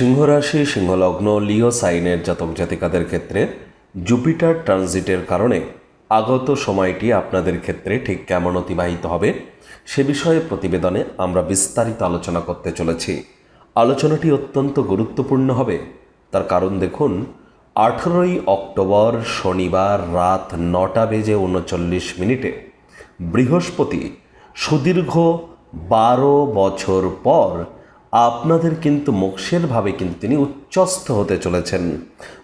সিংহরাশি, সিংহলগ্ন, লিও সাইনের জাতক জাতিকাদের ক্ষেত্রে জুপিটার ট্রানজিটের কারণে আগত সময়টি আপনাদের ক্ষেত্রে ঠিক কেমন অতিবাহিত হবে সে বিষয়ে প্রতিবেদনে আমরা বিস্তারিত আলোচনা করতে চলেছি। আলোচনাটি অত্যন্ত গুরুত্বপূর্ণ হবে। তার কারণ দেখুন, আঠেরোই অক্টোবর শনিবার রাত নটা বেজে উনচল্লিশ মিনিটে বৃহস্পতি সুদীর্ঘ বারো বছর পর আপনাদের কিন্তু মোক্ষেরভাবে কিন্তু তিনি উচ্চস্থ হতে চলেছেন।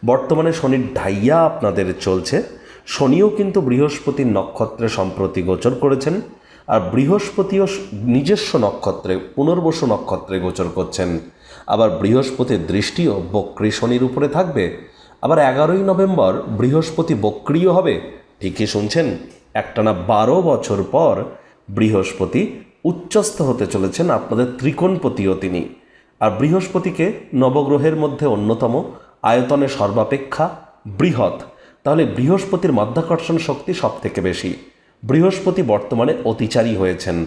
বর্তমানে শনির ঢাইয়া আপনাদের চলছে। শনিও কিন্তু বৃহস্পতির নক্ষত্রে সম্প্রতি গোচর করেছেন আর বৃহস্পতিও নিজস্ব নক্ষত্রে, পুনর্বসু নক্ষত্রে গোচর করছেন। আবার বৃহস্পতির দৃষ্টিও বক্রী শনির উপরে থাকবে। আবার এগারোই নভেম্বর বৃহস্পতি বক্রিয় হবে। ঠিকই শুনছেন, একটানা বারো বছর পর বৃহস্পতি উচ্চস্থ হতে চলেছেন আপনাদের ত্রিকোণপতিও তিনি। আর বৃহস্পতিকে নবগ্রহের মধ্যে অন্যতম, আয়তনে সর্বাপেক্ষা বৃহৎ। তাহলে বৃহস্পতির মাধ্যাকর্ষণ শক্তি সব থেকে বেশি। বৃহস্পতি বর্তমানে অতিচারী হয়েছেন।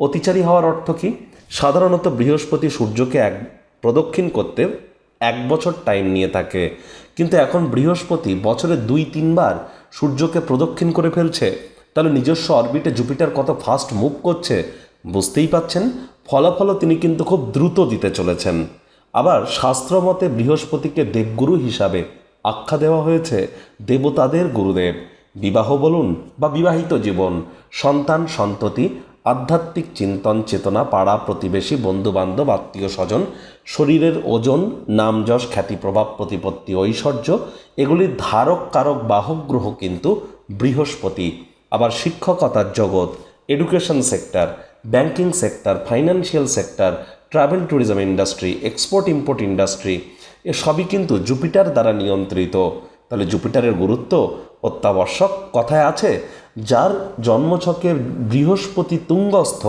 অতিচারী হওয়ার অর্থ কি? সাধারণত বৃহস্পতি সূর্যকে এক, প্রদক্ষিণ করতে এক বছর টাইম নিয়ে থাকে। কিন্তু এখন বৃহস্পতি বছরে দুই, তিনবার সূর্যকে প্রদক্ষিণ করে ফেলছে। তাহলে নিজস্ব অরবিটে জুপিটার কত ফাস্ট মুভ করছে? বুঝতেই পাচ্ছেন, ফলাফলও তিনি কিন্তু খুব দ্রুত দিতে চলেছেন। আবার শাস্ত্রমতে বৃহস্পতিকে দেবগুরু হিসাবে আখ্যা দেওয়া হয়েছে দেবতাদের গুরুদেব। বিবাহ বলুন বা বিবাহিত জীবন, সন্তান সন্ততি, আধ্যাত্মিক চিন্তন চেতনা, পাড়া প্রতিবেশী, বন্ধুবান্ধব, আত্মীয় স্বজন, শরীরের ওজন নাম যশ খ্যাতি প্রভাব প্রতিপত্তি, ঐশ্বর্য এগুলির ধারক, কারক, বাহক গ্রহ কিন্তু বৃহস্পতি। আবার শিক্ষকতার জগৎ education sector banking sector financial sector travel tourism industry export import industry এ সবই কিন্তু জুপিটার দ্বারা নিয়ন্ত্রিত। তাহলে জুপিটারের গুরুত্ব অত্যাবশ্যক কথায় আছে, যার জন্মছকে বৃহস্পতি তুঙ্গস্থ,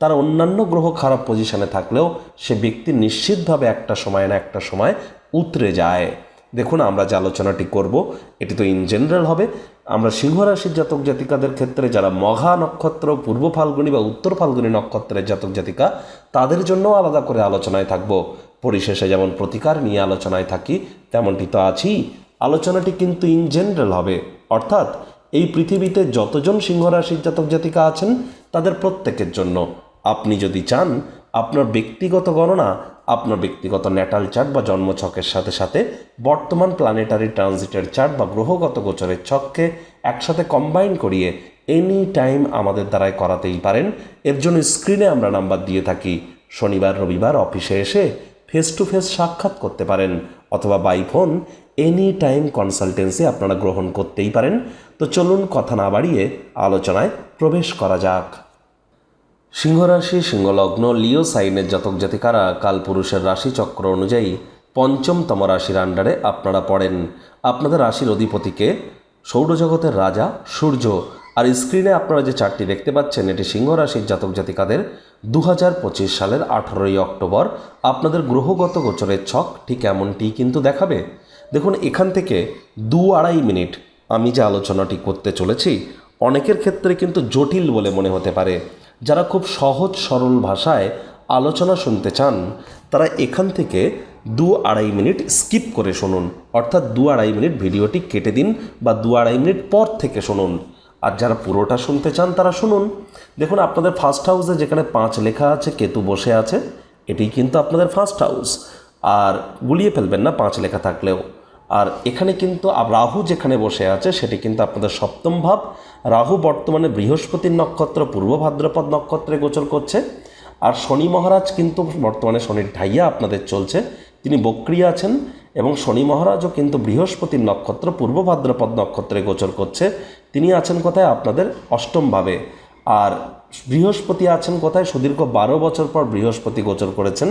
তার অন্যান্য গ্রহ খারাপ পজিশনে থাকলেও সে ব্যক্তি নিশ্চিতভাবে একটা সময় না একটা সময় উতরে যায়। দেখুন আমরা যে আলোচনাটি করব, এটি তো ইন জেনারেল হবে আমরা সিংহ রাশির জাতক জাতিকাদের ক্ষেত্রে যারা মঘা নক্ষত্র, পূর্ব ফাল্গুনি বা উত্তর ফাল্গুনি নক্ষত্রের জাতক জাতিকা, তাদের জন্য আলাদা করে আলোচনায় থাকব। পরিশেষে যেমন প্রতিকার নিয়ে আলোচনায় থাকি, তেমনটি তো আছেই। আলোচনাটি কিন্তু ইন জেনারেল হবে। অর্থাৎ এই পৃথিবীতে যতজন সিংহ রাশির জাতক জাতিকা আছেন, তাদের প্রত্যেকের জন্য। আপনি যদি চান, আপনার ব্যক্তিগত গণনা আপনার ব্যক্তিগত ন্যাটাল চার্ট বা জন্মছকের সাথে সাথে বর্তমান প্ল্যানেটারি ট্রানজিটের চার্ট বা গ্রহগত গোচরের ছককে একসাথে কম্বাইন করিয়ে এনি টাইম আমাদের দ্বারায় করাতেই পারেন। এর জন্য স্ক্রিনে আমরা নাম্বার দিয়ে থাকি। শনিবার, রবিবার অফিসে এসে ফেস টু ফেস সাক্ষাৎ করতে পারেন অথবা by phone any time consultancy আপনারা গ্রহণ করতেই পারেন। তো চলুন কথা না বাড়িয়ে আলোচনায় প্রবেশ করা যাক। সিংহরাশি, সিংহলগ্ন, লিও সাইনের জাতক জাতিকারা কালপুরুষের রাশিচক্র অনুযায়ী পঞ্চমতম রাশির আন্ডারে আপনারা পড়েন। আপনাদের রাশির অধিপতিকে সৌরজগতের রাজা, সূর্য আর স্ক্রিনে আপনারা যে চারটি দেখতে পাচ্ছেন, এটি সিংহ রাশির জাতক জাতিকাদের দু হাজার পঁচিশ সালের আঠেরোই অক্টোবর। আপনাদের গ্রহগত গোচরের ছক ঠিক এমনটি কিন্তু দেখাবে। দেখুন, এখান থেকে দু আড়াই মিনিট আমি যে আলোচনাটি করতে চলেছি, অনেকের ক্ষেত্রে কিন্তু জটিল বলে মনে হতে পারে। যারা খুব সহজ, সরল ভাষায় আলোচনা শুনতে চান, তারা এখান থেকে দু আড়াই মিনিট স্কিপ করে শুনুন। অর্থাৎ দু আড়াই মিনিট ভিডিওটি কেটে দিন বা দু আড়াই মিনিট পর থেকে শুনুন। আর যারা পুরোটা শুনতে চান, তারা শুনুন। দেখুন, আপনাদের ফার্স্ট হাউসে যেখানে পাঁচ লেখা আছে, কেতু বসে আছে, এটি কিন্তু আপনাদের ফার্স্ট হাউস আর গুলিয়ে ফেলবেন না পাঁচ লেখা থাকলেও। আর এখানে কিন্তু রাহু যেখানে বসে আছে, সেটি কিন্তু আপনাদের সপ্তম ভাব। রাহু বর্তমানে বৃহস্পতির নক্ষত্র, পূর্ব ভাদ্রপদ নক্ষত্রে গোচর করছে। আর শনি মহারাজ কিন্তু বর্তমানে শনির ঢাইয়া আপনাদের চলছে। তিনি বক্রিয়া আছেন এবং শনি মহারাজও কিন্তু বৃহস্পতির নক্ষত্র, পূর্ব ভাদ্রপদ নক্ষত্রে গোচর করছে। তিনি আছেন কোথায়? আপনাদের অষ্টম ভাবে। আর বৃহস্পতি আছেন কোথায়? সুদীর্ঘ বারো বছর পর বৃহস্পতি গোচর করেছেন।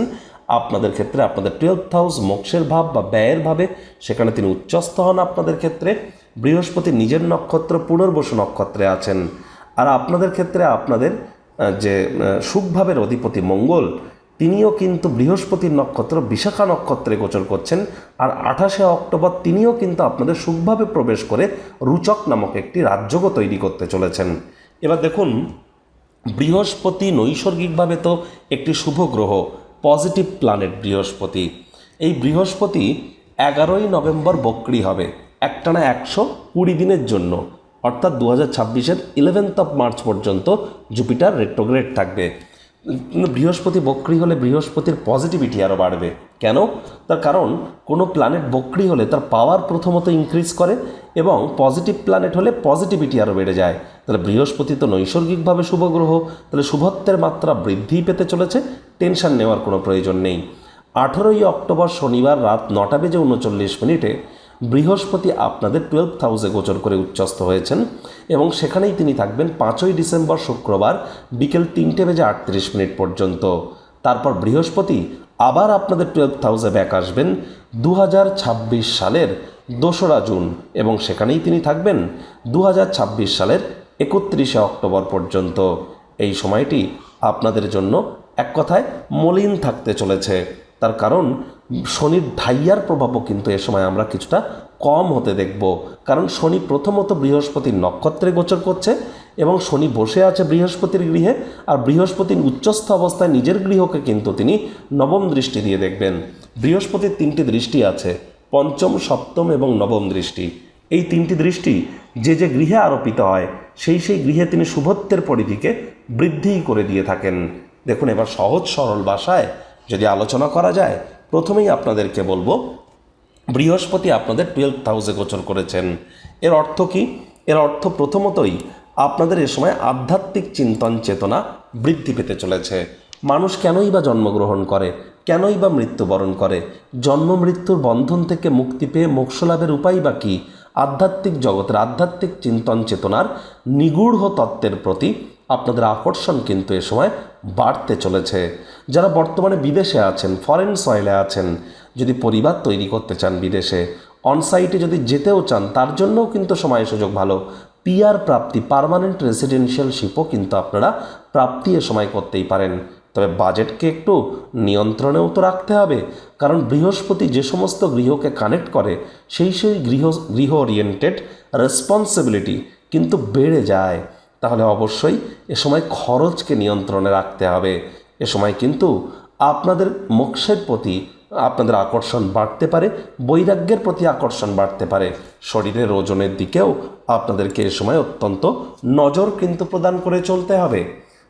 আপনাদের ক্ষেত্রে, আপনাদের টুয়েলথ হাউস মোক্ষের ভাব বা ব্যয়ের ভাবে, সেখানে তিনি উচ্চস্থ হন আপনাদের ক্ষেত্রে। বৃহস্পতি নিজের নক্ষত্র, পুনর্বসু নক্ষত্রে আছেন। আর আপনাদের ক্ষেত্রে আপনাদের যে সুখভাবের অধিপতি মঙ্গল, তিনিও কিন্তু বৃহস্পতির নক্ষত্র, বিশাখা নক্ষত্রে গোচর করছেন। আর আঠাশে অক্টোবর তিনিও কিন্তু আপনাদের সুখভাবে প্রবেশ করে রুচক নামক একটি রাজ্যও তৈরি করতে চলেছেন। এবার দেখুন, বৃহস্পতি নৈসর্গিকভাবে তো একটি শুভ গ্রহ। পজিটিভ প্ল্যানেট বৃহস্পতি। এই বৃহস্পতি এগারোই নভেম্বর বক্রি হবে, একটানা একশো কুড়ি দিনের জন্য। অর্থাৎ দু হাজার ছাব্বিশের ইলেভেন্থ অফ মার্চ পর্যন্ত জুপিটার রেট্রোগ্রেড থাকবে। বৃহস্পতি বক্রি হলে বৃহস্পতির পজিটিভিটি আরও বাড়বে। কেন? তার কারণ, কোনো প্ল্যানেট বক্রি হলে তার পাওয়ার প্রথমত ইনক্রিজ করে এবং পজিটিভ প্ল্যানেট হলে পজিটিভিটি আরও বেড়ে যায়। তাহলে বৃহস্পতি তো নৈসর্গিকভাবে শুভ গ্রহ, তাহলে শুভত্বের মাত্রা বৃদ্ধি পেতে চলেছে টেনশন নেওয়ার কোনো প্রয়োজন নেই। আঠেরোই অক্টোবর শনিবার রাত নটা বেজে উনচল্লিশ মিনিটে বৃহস্পতি আপনাদের টুয়েলভ হাউসে গোচর করে উচ্চস্ত হয়েছেন এবং সেখানেই তিনি থাকবেন পাঁচই ডিসেম্বর শুক্রবার বিকেল তিনটে বেজে আটত্রিশ মিনিট পর্যন্ত। তারপর বৃহস্পতি আবার আপনাদের টুয়েলভ হাউসে ব্যাক আসবেন দু হাজার ছাব্বিশ সালের দোসরা জুন এবং সেখানেই তিনি থাকবেন দু হাজার ছাব্বিশ সালের একত্রিশে অক্টোবর পর্যন্ত। এই সময়টি আপনাদের জন্য এক কথায় মলিন থাকতে চলেছে। তার কারণ, শনির ঢাইয়ার প্রভাবও কিন্তু এ সময় আমরা কিছুটা কম হতে দেখব। কারণ শনি প্রথমত বৃহস্পতির নক্ষত্রে গোচর করছে এবং শনি বসে আছে বৃহস্পতির গৃহে আর বৃহস্পতির উচ্চস্থ অবস্থায় নিজের গৃহকে কিন্তু তিনি নবম দৃষ্টি দিয়ে দেখবেন। বৃহস্পতির তিনটি দৃষ্টি আছে, পঞ্চম, সপ্তম এবং নবম দৃষ্টি। এই তিনটি দৃষ্টি যে যে গৃহে আরোপিত হয়, সেই সেই গৃহে তিনি শুভত্বের পরিধিকে বৃদ্ধি করে দিয়ে থাকেন। দেখুন, এবার সহজ সরল ভাষায় যদি আলোচনা করা যায়, প্রথমেই আপনাদেরকে বলব, বৃহস্পতি আপনাদের টুয়েলভ হাউসে গোচর করেছেন। এর অর্থ কি? এর অর্থ প্রথমতই, আপনাদের এ সময় আধ্যাত্মিক চিন্তন চেতনা বৃদ্ধি পেতে চলেছে। মানুষ কেনই বা জন্মগ্রহণ করে, কেনই বা মৃত্যুবরণ করে, জন্ম মৃত্যুর বন্ধন থেকে মুক্তি পেয়ে মোক্ষলাভের উপায় বা কী? আধ্যাত্মিক জগতের আধ্যাত্মিক চিন্তন চেতনার নিগূঢ় তত্ত্বের প্রতি আপনাদের আকর্ষণ কিন্তু এ সময় বাড়তে চলেছে। যারা বর্তমানে বিদেশে আছেন ফরেন সয়েলে আছেন, যদি পরিবার তৈরি করতে চান বিদেশে অনসাইটে যদি যেতেও চান, তার জন্যও কিন্তু সময় সুযোগ ভালো। পিআর প্রাপ্তি পার্মানেন্ট রেসিডেন্সিয়ালশিপও কিন্তু আপনারা প্রাপ্তি এ সময় করতেই পারেন। তবে বাজেটকে একটু নিয়ন্ত্রণেও তো রাখতে হবে, কারণ বৃহস্পতি যে সমস্ত গৃহকে কানেক্ট করে, সেই সেই গৃহ গৃহ ওরিয়েন্টেড রেসপন্সিবিলিটি কিন্তু বেড়ে যায়। তাহলে অবশ্যই এ সময় খরচকে নিয়ন্ত্রণে রাখতে হবে। এ সময় কিন্তু আপনাদের মোক্ষের প্রতি আপনাদের আকর্ষণ বাড়তে পারে, বৈরাগ্যের প্রতি আকর্ষণ বাড়তে পারে। শরীরের ওজনের দিকেও আপনাদেরকে এ সময় অত্যন্ত নজর কিন্তু প্রদান করে চলতে হবে।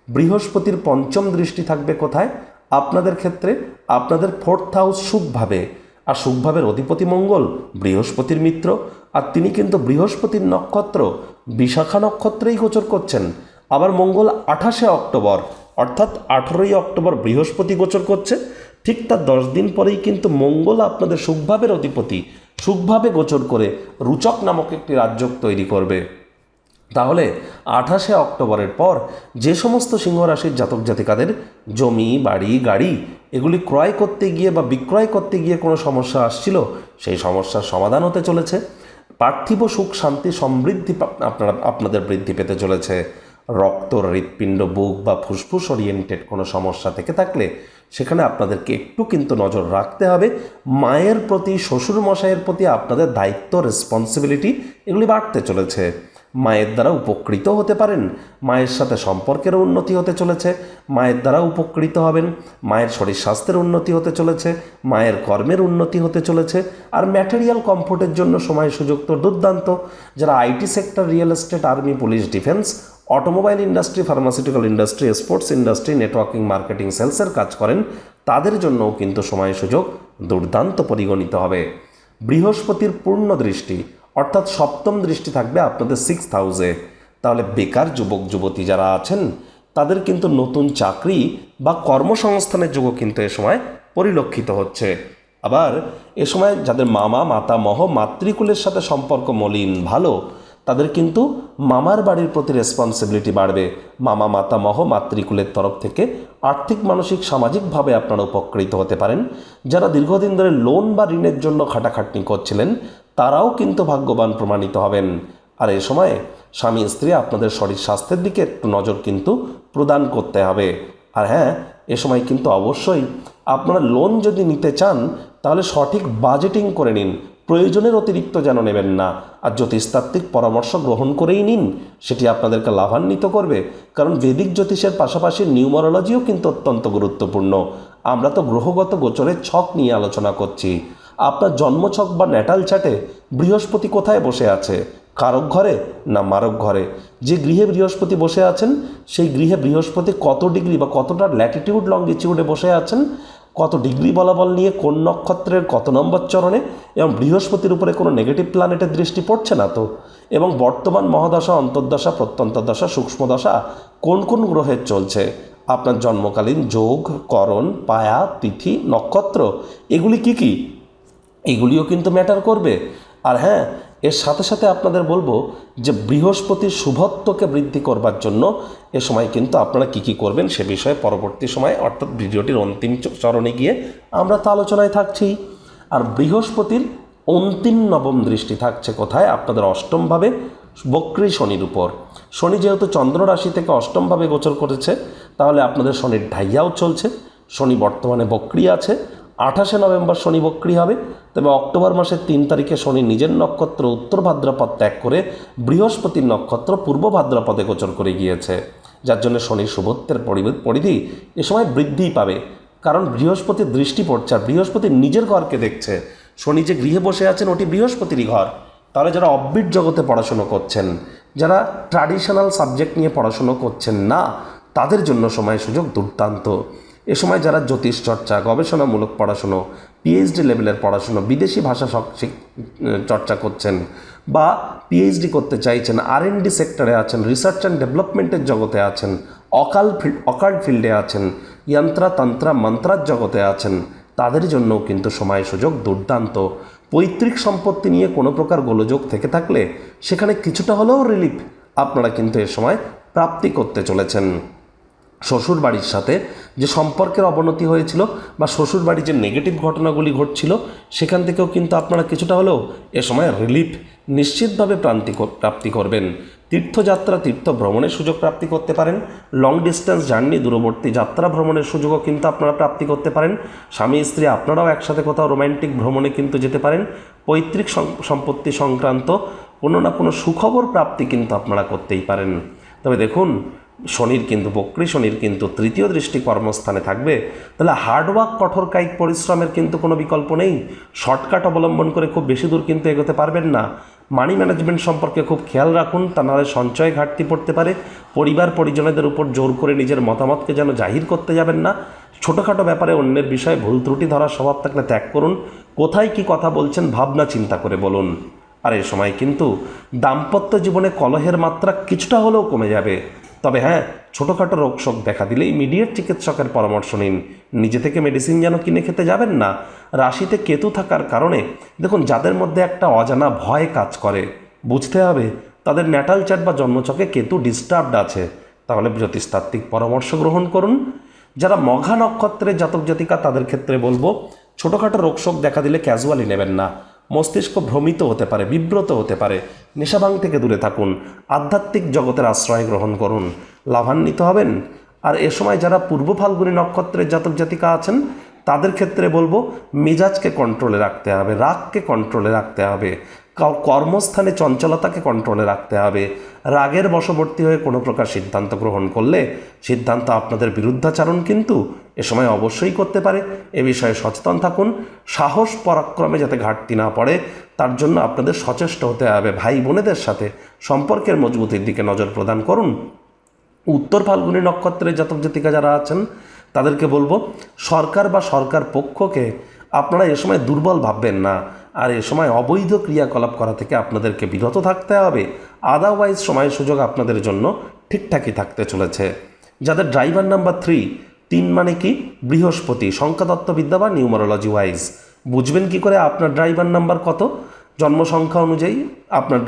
বৃহস্পতির পঞ্চম দৃষ্টি থাকবে কোথায়? আপনাদের ক্ষেত্রে আপনাদের ফোর্থ হাউস সুখভাবে আর সুখভাবের অধিপতি মঙ্গল, বৃহস্পতির মিত্র, আর তিনি কিন্তু বৃহস্পতির নক্ষত্র, বিশাখা নক্ষত্রেই গোচর করছেন। আবার মঙ্গল আঠাশে অক্টোবর, অর্থাৎ আঠেরোই অক্টোবর বৃহস্পতি গোচর করছে। ঠিক তার দশ দিন পরেই কিন্তু মঙ্গল আপনাদের সুখভাবের অধিপতি, সুখভাবে গোচর করে রুচক নামক একটি রাজ্য তৈরি করবে। তাহলে আঠাশে অক্টোবরের পর যে সমস্ত সিংহ রাশির জাতক জাতিকাদের জমি, বাড়ি, গাড়ি এগুলি ক্রয় করতে গিয়ে বা বিক্রয় করতে গিয়ে কোনো সমস্যা আসছিল? সেই সমস্যার সমাধান হতে চলেছে। পার্থিব সুখ, শান্তি, সমৃদ্ধি আপনারা, আপনাদের বৃদ্ধি পেতে চলেছে। রক্ত, হৃৎপিণ্ড, বুক বা ফুসফুস ওরিয়েন্টেড কোনো সমস্যা থেকে থাকলে সেখানে আপনাদেরকে একটু কিন্তু নজর রাখতে হবে। মায়ের প্রতি শ্বশুর মশাইয়ের প্রতি আপনাদের দায়িত্ব রেসপন্সিবিলিটি এগুলি বাড়তে চলেছে। মায়ের দ্বারা উপকৃত হতে পারেন। মায়ের সাথে সম্পর্কেরও উন্নতি হতে চলেছে। মায়ের দ্বারা উপকৃত হবেন। মায়ের শরীর স্বাস্থ্যের উন্নতি হতে চলেছে। মায়ের কর্মের উন্নতি হতে চলেছে। আর ম্যাটেরিয়াল কমফোর্টের জন্য সময় সুযোগ তো দুর্দান্ত। যারা IT sector, real estate, army, police, defence, automobile industry, pharmaceutical industry, sports industry, networking, marketing, সেলসের কাজ করেন, তাদের জন্যও কিন্তু সময় সুযোগ দুর্দান্ত পরিগণিত হবে। বৃহস্পতির পূর্ণ দৃষ্টি অর্থাৎ সপ্তম দৃষ্টি থাকবে আপনাদের সিক্স হাউসে তাহলে বেকার যুবক, যুবতী যারা আছেন, তাদের কিন্তু নতুন চাকরি বা কর্মসংস্থানের যুগও কিন্তু এ সময় পরিলক্ষিত হচ্ছে। আবার এ সময় যাদের মামা, মাতা মহ, মাতৃকুলের সাথে সম্পর্ক মলিন, ভালো, তাদের কিন্তু মামার বাড়ির প্রতি রেসপন্সিবিলিটি বাড়বে। মামা, মাতা মহ, মাতৃকুলের তরফ থেকে আর্থিক, মানসিক, সামাজিকভাবে আপনারা উপকৃত হতে পারেন। যারা দীর্ঘদিন ধরে লোন বা ঋণের জন্য খাটাখাটনি করছিলেন তারাও কিন্তু ভাগ্যবান প্রমাণিত হবেন। আর এ সময় স্বামী স্ত্রী আপনাদের শরীর স্বাস্থ্যের দিকে একটু নজর কিন্তু প্রদান করতে হবে। আর হ্যাঁ এ সময় কিন্তু অবশ্যই আপনারা লোন যদি নিতে চান, তাহলে সঠিক বাজেটিং করে নিন। প্রয়োজনের অতিরিক্ত যেন নেবেন না। আর জ্যোতিষতাত্ত্বিক পরামর্শ গ্রহণ করেই নিন, সেটি আপনাদেরকে লাভান্বিত করবে। কারণ বেদিক জ্যোতিষের পাশাপাশি নিউমারোলজিও কিন্তু অত্যন্ত গুরুত্বপূর্ণ। আমরা তো গ্রহগত গোচরের ছক নিয়ে আলোচনা করছি। আপনার জন্মছক বা ন্যাটাল চাটে বৃহস্পতি কোথায় বসে আছে? কারক ঘরে না মারক ঘরে? যে গৃহে বৃহস্পতি বসে আছেন, সেই গৃহে বৃহস্পতি কত ডিগ্রি বা কতটা ল্যাটিটিউড লঙ্গিটিউডে বসে আছেন? কত ডিগ্রি বলাবল নিয়ে কোন নক্ষত্রের কত নম্বর চরণে এবং বৃহস্পতির উপরে কোনো নেগেটিভ প্ল্যানেটের দৃষ্টি পড়ছে না তো? এবং বর্তমান মহাদশা, অন্তর্দশা, প্রত্যন্তদশা, সূক্ষ্মদশা কোন কোন গ্রহের চলছে? আপনার জন্মকালীন যোগ, করণ, পায়া, তিথি, নক্ষত্র, এগুলি কি কি? এগুলিও কিন্তু ম্যাটার করবে। আর হ্যাঁ এর সাথে সাথে আপনাদের বলব যে বৃহস্পতির শুভত্বকে বৃদ্ধি করবার জন্য এ সময় কিন্তু আপনারা কি কি করবেন সে বিষয়ে পরবর্তী সময়, অর্থাৎ ভিডিওটির অন্তিম চরণে গিয়ে আমরা তো আলোচনায় থাকছি। আর বৃহস্পতির অন্তিম নবম দৃষ্টি থাকছে কোথায়? আপনাদের অষ্টমভাবে বক্রী শনির উপর। শনি যেহেতু চন্দ্র রাশি থেকে অষ্টমভাবে গোচর করেছে, তাহলে আপনাদের শনির ঢাইয়াও চলছে। শনি বর্তমানে বক্রী আছে আঠাশে নভেম্বর শনি বক্রী হবে। তবে অক্টোবর মাসের তিন তারিখে শনি নিজের নক্ষত্র উত্তর ভাদ্রপদ ত্যাগ করে বৃহস্পতির নক্ষত্র পূর্ব ভাদ্রপদে গোচর করে গিয়েছে। যার জন্য শনির শুভত্বের পরিধি- এ সময় বৃদ্ধিই পাবে। কারণ বৃহস্পতির দৃষ্টি পড়ছে আর বৃহস্পতি নিজের ঘরকে দেখছে। শনি যে গৃহে বসে আছেন ওটি বৃহস্পতিরই ঘর। তাহলে যারা অব্বিট জগতে পড়াশুনো করছেন, যারা ট্র্যাডিশনাল সাবজেক্ট নিয়ে পড়াশুনো করছেন না, তাদের জন্য সময় সুযোগ দুর্দান্ত। এ সময় যারা জ্যোতিষ চর্চা, গবেষণামূলক পড়াশুনো পিএইচডি লেভেলের পড়াশুনো, বিদেশি ভাষা চর্চা করছেন বা পিএইচডি করতে চাইছেন আর ডি সেক্টরে আছেন রিসার্চ অ্যান্ড ডেভেলপমেন্টের জগতে আছেন অকাল ফিল্ড অকাল্ট ফিল্ডে আছেন যন্ত্রা তন্ত্রা মন্ত্রার জগতে আছেন, তাদের জন্যও কিন্তু সময় সুযোগ দুর্দান্ত। পৈতৃক সম্পত্তি নিয়ে কোনো প্রকার গোলযোগ থেকে থাকলে সেখানে কিছুটা হলেও রিলিফ আপনারা কিন্তু এ সময় প্রাপ্তি করতে চলেছেন। শ্বশুর বাড়ির সাথে যে সম্পর্কের অবনতি হয়েছিল বা শ্বশুর বাড়ির যে নেগেটিভ ঘটনাগুলি ঘটছিল, সেখান থেকেও কিন্তু আপনারা কিছুটা হলেও এ সময় রিলিফ নিশ্চিতভাবে প্রান্তি প্রাপ্তি করবেন। তীর্থযাত্রা, তীর্থ ভ্রমণের সুযোগ প্রাপ্তি করতে পারেন। লং ডিস্টেন্স জার্নি দূরবর্তী যাত্রা ভ্রমণের সুযোগও কিন্তু আপনারা প্রাপ্তি করতে পারেন। স্বামী, স্ত্রী আপনারাও একসাথে কোথাও রোম্যান্টিক ভ্রমণে কিন্তু যেতে পারেন। পৈতৃক সম্পত্তি সংক্রান্ত কোনো না কোনো সুখবর প্রাপ্তি কিন্তু আপনারা করতেই পারেন। তবে দেখুন শনির কিন্তু বক্রী শনির কিন্তু তৃতীয় দৃষ্টি কর্মস্থানে থাকবে, তাহলে হার্ডওয়ার্ক কঠোর কায়িক পরিশ্রমের কিন্তু কোনো বিকল্প নেই। শর্টকাট অবলম্বন করে খুব বেশি দূর কিন্তু এগোতে পারবেন না। মানি ম্যানেজমেন্ট সম্পর্কে খুব খেয়াল রাখুন, তা নাহলে সঞ্চয় ঘাটতি পড়তে পারে। পরিবার, পরিজনেদের উপর জোর করে নিজের মতামতকে যেন জাহির করতে যাবেন না। ছোটোখাটো ব্যাপারে অন্যের বিষয়ে ভুল ত্রুটি ধরার স্বভাব থাকলে ত্যাগ করুন। কোথায় কি কথা বলছেন, ভাবনা, চিন্তা করে বলুন। আর এ সময় কিন্তু দাম্পত্য জীবনে কলহের মাত্রা কিছুটা হলেও কমে যাবে। তবে হ্যাঁ ছোটোখাটো রোগ শোক দেখা দিলে ইমিডিয়েট চিকিৎসকের পরামর্শ নিন। নিজে থেকে মেডিসিন যেন কিনে খেতে যাবেন না। রাশিতে কেতু থাকার কারণে, দেখুন, যাদের মধ্যে একটা অজানা ভয় কাজ করে। বুঝতে হবে, তাদের ন্যাটাল চ্যাট বা জন্মচকে কেতু ডিস্টার্বড আছে। তাহলে জ্যোতিষতাত্ত্বিক পরামর্শ গ্রহণ করুন। যারা মঘা নক্ষত্রের জাতক জাতিকা, তাদের ক্ষেত্রে বলব, ছোটোখাটো রোগশোক দেখা দিলে ক্যাজুয়ালি নেবেন না। মস্তিষ্ক ভ্রমিত হতে পারে, বিব্রত হতে পারে। নেশাবাং থেকে দূরে থাকুন, আধ্যাত্মিক জগতের আশ্রয় গ্রহণ করুন। লাভান্বিত হবেন। আর এ সময় যারা পূর্ব ফাল্গুনী নক্ষত্রের জাতক জাতিকা আছেন, তাদের ক্ষেত্রে বলব, মেজাজকে কন্ট্রোলে রাখতে হবে, রাগকে কন্ট্রোলে রাখতে হবে। কর্মস্থানে চঞ্চলতাকে কন্ট্রোলে রাখতে হবে। রাগের বশবর্তী হয়ে কোনো প্রকার সিদ্ধান্ত গ্রহণ করলে সিদ্ধান্ত আপনাদের বিরুদ্ধাচারণ কিন্তু এ সময় অবশ্যই করতে পারে। এ বিষয়ে সচেতন থাকুন। সাহস পরাক্রমে যাতে ঘাটতি না পড়ে, তার জন্য আপনাদের সচেষ্ট হতে হবে। ভাই বোনেদের সাথে সম্পর্কের মজবুতির দিকে নজর প্রদান করুন। উত্তর ফাল্গুনী নক্ষত্রের জাতক জাতিকা যারা আছেন, তাদেরকে বলব, সরকার বা সরকার পক্ষকে আপনারা এ সময় দুর্বল ভাববেন না। আর এ সময় অবৈধ ক্রিয়াকলাপ করা থেকে আপনাদেরকে বিরত থাকতে হবে। আদারওয়াইজ সময় সুযোগ আপনাদের জন্য ঠিকঠাকই থাকতে চলেছে। যাদের ড্রাইভার নাম্বার থ্রি তিন মানে কি? বৃহস্পতি সংখ্যাতত্ত্ববিদ্যা বা নিউমারোলজি ওয়াইজ বুঝবেন কি করে আপনার ড্রাইভার নাম্বার কত? জন্ম সংখ্যা অনুযায়ী আপনার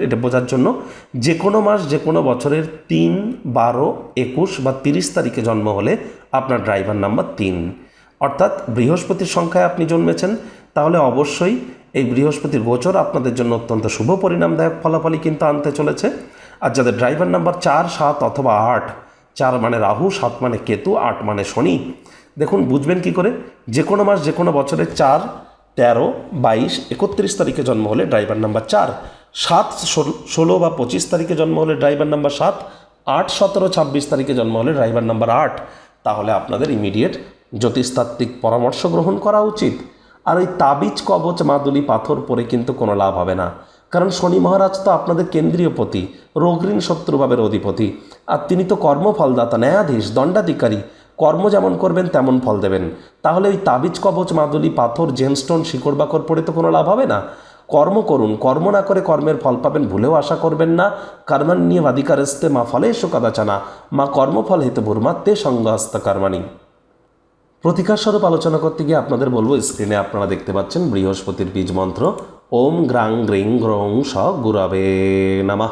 এটা বোঝার জন্য যে কোনো মাস, যে কোনো বছরের তিন, বারো, একুশ বা তিরিশ তারিখে জন্ম হলে আপনার ড্রাইভার নাম্বার তিন। অর্থাৎ বৃহস্পতির সংখ্যায় আপনি জন্মেছেন তাহলে অবশ্যই এই বৃহস্পতির গোচর আপনাদের জন্য অত্যন্ত শুভ পরিণামদায়ক ফলাফলই কিন্তু আনতে চলেছে। আর যাদের ড্রাইভার নাম্বার চার, সাত অথবা আট, চার মানে রাহু, সাত মানে কেতু, আট মানে শনি, দেখুন বুঝবেন কি করে? যে কোনো মাস, যে কোনো বছরে চার, তেরো, বাইশ, একত্রিশ তারিখে জন্ম হলে ড্রাইভার নাম্বার চার, সাত, ষোলো বা পঁচিশ তারিখে জন্ম হলে ড্রাইভার নাম্বার সাত, আট, সতেরো, ছাব্বিশ তারিখে জন্ম হলে ড্রাইভার নাম্বার আট। তাহলে আপনাদের ইমিডিয়েট জ্যোতিষতাত্ত্বিক পরামর্শ গ্রহণ করা উচিত। আর ওই তাবিজ কবচ মাদুলি পাথর পরে কিন্তু কোনো লাভ হবে না। কারণ শনি মহারাজ তো আপনাদের কেন্দ্রীয় পতি রোগঋণ শত্রুভাবের অধিপতি। আর তিনি তো কর্মফলদাতা, ন্যায়াধীশ, দণ্ডাধিকারী। কর্ম যেমন করবেন, তেমন ফল দেবেন। তাহলে ওই তাবিজ কবচ, মাদুলি, পাথর জেমস্টোন শিকড়, বাকর পড়ে তো কোনো লাভ হবে না? কর্ম করুন, কর্ম না করে কর্মের ফল পাবেন ভুলেও আশা করবেন না। কর্মান্নিয় বাদিকারস্তে মা ফলে কদাচানা, মা কর্মফল হেতু ভূর্মাত্মে সঙ্গহস্ত কর্মাণী। প্রতিকার স্বরূপ আলোচনা করতে গিয়ে আপনাদের বলব, স্ক্রিনে আপনারা দেখতে পাচ্ছেন বৃহস্পতির বীজ মন্ত্র। ওম গ্রাং গ্রিং গ্রং স গুরাবে নামা।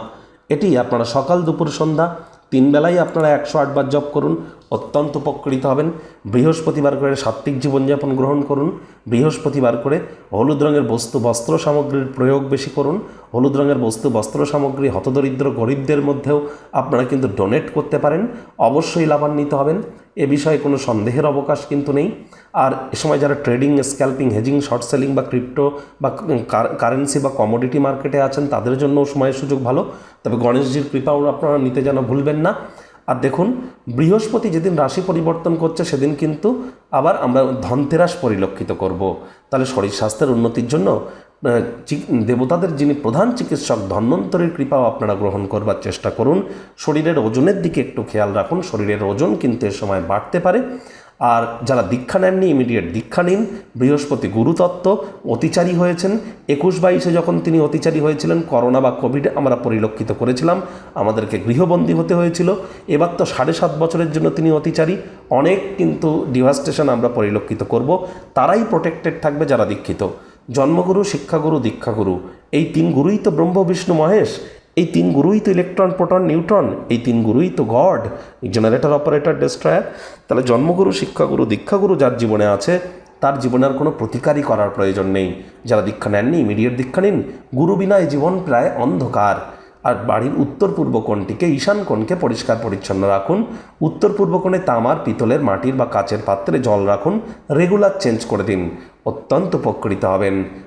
এটি আপনারা সকাল দুপুর সন্ধ্যা তিন বেলায় আপনারা একশো আটবার জপ করুন। অত্যন্ত উপকৃত হবেন। বৃহস্পতিবার করে সাত্ত্বিক জীবনযাপন গ্রহণ করুন। বৃহস্পতিবার করে হলুদ রঙের বস্তু বস্ত্র সামগ্রীর প্রয়োগ বেশি করুন। হলুদ রঙের বস্তু বস্ত্র সামগ্রী হতদরিদ্র গরিবদের মধ্যেও আপনারা কিন্তু ডোনেট করতে পারেন। অবশ্যই লাভান্বিত হবেন। এ বিষয়ে কোনো সন্দেহের অবকাশ কিন্তু নেই। আর এ সময় যারা trading, scalping, hedging, short selling বা ক্রিপ্টো বা কারেন্সি বা কমোডিটি মার্কেটে আছেন, তাদের জন্য সময়ের সুযোগ ভালো। তবে গণেশজির কৃপাও আপনারা নিতে যেন ভুলবেন না। আর দেখুন, বৃহস্পতি যেদিন রাশি পরিবর্তন করছে, সেদিন কিন্তু আবার আমরা ধনতেরাস পরিলক্ষিত করব। তাহলে শরীর স্বাস্থ্যের উন্নতির জন্য দেবতাদের যিনি প্রধান চিকিৎসক, ধন্বন্তরীর কৃপাও আপনারা গ্রহণ করবার চেষ্টা করুন। শরীরের ওজনের দিকে একটু খেয়াল রাখুন। শরীরের ওজন কিন্তু এ সময় বাড়তে পারে। আর যারা দীক্ষা নেননি ইমিডিয়েট দীক্ষা নিন। বৃহস্পতি গুরুতত্ত্ব, অতিচারী হয়েছেন। একুশ বাইশে যখন তিনি অতিচারী হয়েছিলেন, করোনা বা কোভিড আমরা পরিলক্ষিত করেছিলাম। আমাদেরকে গৃহবন্দী হতে হয়েছিল। এবার তো সাড়ে সাত বছরের জন্য তিনি অতিচারী। অনেক কিন্তু ডিভাস্টেশন আমরা পরিলক্ষিত করব। তারাই প্রোটেক্টেড থাকবে যারা দীক্ষিত। জন্মগুরু, শিক্ষাগুরু, দীক্ষাগুরু। এই তিন গুরুই তো ব্রহ্ম বিষ্ণু মহেশ। এই তিন গুরুই তো ইলেকট্রন প্রোটন নিউট্রন এই তিন গুরুই তো গড জেনারেটর অপারেটর ডেস্ট্রয়ার তাহলে জন্মগুরু, শিক্ষাগুরু, দীক্ষাগুরু যার জীবনে আছে, তার জীবনে আর কোনো প্রতিকারই করার প্রয়োজন নেই। যারা দীক্ষা নেননি ইমিডিয়েট দীক্ষা নিন। গুরু বিনা এই জীবন প্রায় অন্ধকার। আর বাড়ির উত্তর পূর্ব কোণটিকে, ঈশান কোণকে পরিষ্কার পরিচ্ছন্ন রাখুন। উত্তর পূর্ব কোণে তামার, পিতলের, মাটির বা কাচের পাত্রে জল রাখুন। রেগুলার চেঞ্জ করে দিন। অত্যন্ত উপকৃত হবেন।